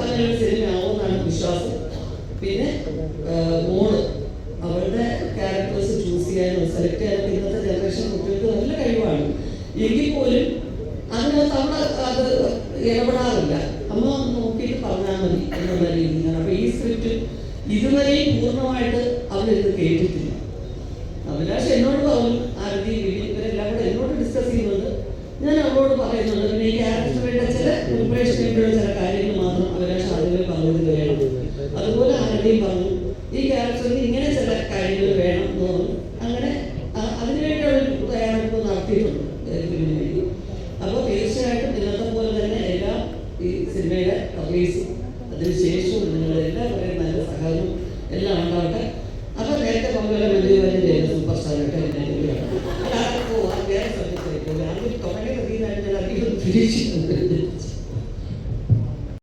നല്ലൊരു സിനിമയാവും എന്നാണ് വിശ്വാസം. പിന്നെ മോൾ. അവരുടെ ക്യാരക്ടേഴ്സ് ചൂസ് ചെയ്യാനും സെലക്ട് ചെയ്യാനും ഇന്നത്തെ ജനറേഷൻ കുട്ടികൾക്ക് നല്ല കഴിവാണ്. എങ്കിൽ പോലും അതിനകത്ത് അവൾ അത് ഇടപെടാറില്ല. അമ്മ നോക്കിയിട്ട് പറഞ്ഞാൽ മതി എന്നുള്ള രീതിയിലാണ്. അപ്പൊ ഈ സ്ക്രിപ്റ്റ് ഇതുവരെയും പൂർണമായിട്ട് അവരിത് കേട്ടിട്ടില്ല. അഭിലാഷ് എന്നോട് പറഞ്ഞു ആരതി ഇവരെല്ലാം കൂടെ എന്നോട് ഡിസ്കസ് ചെയ്യുന്നത് ഞാൻ അവളോട് പറയുന്നുണ്ട്. പിന്നെ ഈ ക്യാരക്ടറിന്റെ ചില പ്രിപ്പറേഷൻ ചില കാര്യങ്ങൾ ആരതിയും പറഞ്ഞു ഈ ക്യാരക്ടർ ഇങ്ങനെ ചില കാര്യങ്ങൾ വേണം എന്ന് പറഞ്ഞു. അങ്ങനെ അതിനുവേണ്ടി ഒരു തയ്യാറെടുപ്പ് നടത്തിയിട്ടുണ്ട് ഇതിനു വേണ്ടി. അപ്പോൾ തീർച്ചയായിട്ടും ഇന്നത്തെ പോലെ തന്നെ എല്ലാ ഈ സിനിമയുടെ റിലീസ് അതിനുശേഷവും നിങ്ങളുടെ എല്ലാവരുടെയും നല്ല സഹായവും എല്ലാം ഉണ്ടാവട്ടെ. അപ്പോൾ നേരത്തെ പങ്കുവല വലിയ വലിയ സൂപ്പർ സ്റ്റാർ വേറെ ആയിരിക്കും തുടങ്ങിയ രീതിയിലാണ് ഞാൻ അധികം ഫിനിഷ്